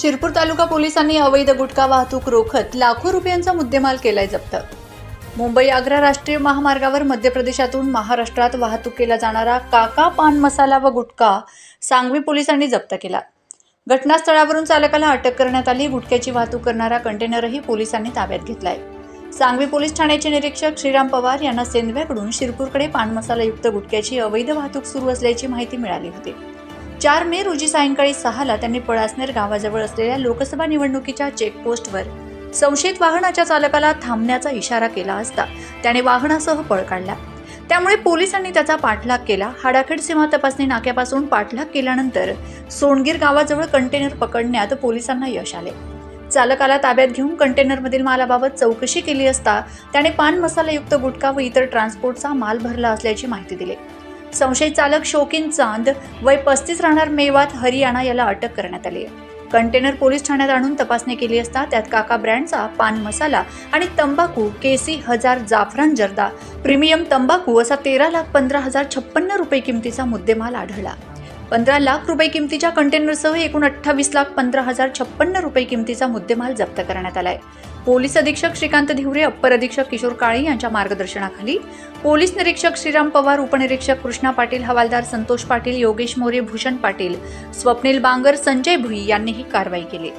शिरपूर तालुका पोलिसांनी अवैध गुटखा वाहतूक रोखत लाखो रुपयांचा मुद्देमाल केलाय जप्त. मुंबई आग्रा राष्ट्रीय महामार्गावर मध्य प्रदेशातून महाराष्ट्रात वाहतूक केला जाणारा काका पान मसाला व गुटखा सांगवी पोलिसांनी जप्त केला. घटनास्थळावरून चालकाला अटक करण्यात आली गुटख्याची वाहतूक करणारा कंटेनरही पोलिसांनी ताब्यात घेतलाय. सांगवी पोलीस ठाण्याचे निरीक्षक श्रीराम पवार यांना सेंदव्याकडून शिरपूरकडे पान मसालायुक्त गुटख्याची अवैध वाहतूक सुरू असल्याची माहिती मिळाली होती. चार मे रोजी सायंकाळी सहाला त्यांनी पळासनेर गावाजवळ असलेल्या लोकसभा निवडणुकीच्या चेकपोस्टवर संशयित वाहनाच्या चालकाला थांबण्याचा इशारा केला असता त्याने वाहनासह पळ काढला. त्यामुळे पोलिसांनी त्याचा पाठलाग केला. हाडाखेड सीमा तपासणी नाक्यापासून पाठलाग केल्यानंतर सोनगीर गावाजवळ कंटेनर पकडण्यात पोलिसांना यश आले. चालकाला ताब्यात घेऊन कंटेनरमधील मालाबाबत चौकशी केली असता त्याने पान मसालायुक्त गुटखा व इतर ट्रान्सपोर्टचा माल भरला असल्याची माहिती दिली. संशयित चालक शोकीन चांद वय पस्तीस राहणार मेवात हरियाणा याला अटक करण्यात आली आहे. कंटेनर पोलीस ठाण्यात आणून तपासणी केली असता त्यात काका ब्रँडचा पान मसाला आणि तंबाखू केसी हजार जाफरान जर्दा प्रीमियम तंबाखू असा तेरा लाख पंधरा हजार छप्पन्न रुपये किमतीचा मुद्देमाल आढळला. पंधरा लाख रुपये किमतीच्या कंटेनरसह एकूण अठ्ठावीस लाख पंधरा हजार छप्पन्न रुपये किमतीचा मुद्देमाल जप्त करण्यात आलाय. पोलीस अधीक्षक श्रीकांत धिवरे अप्पर अधीक्षक किशोर काळे यांच्या मार्गदर्शनाखाली पोलीस निरीक्षक श्रीराम पवार उपनिरीक्षक कृष्णा पाटील हवालदार संतोष पाटील योगेश मोरे भूषण पाटील स्वप्नील बांगर संजय भुई यांनी ही कारवाई केली.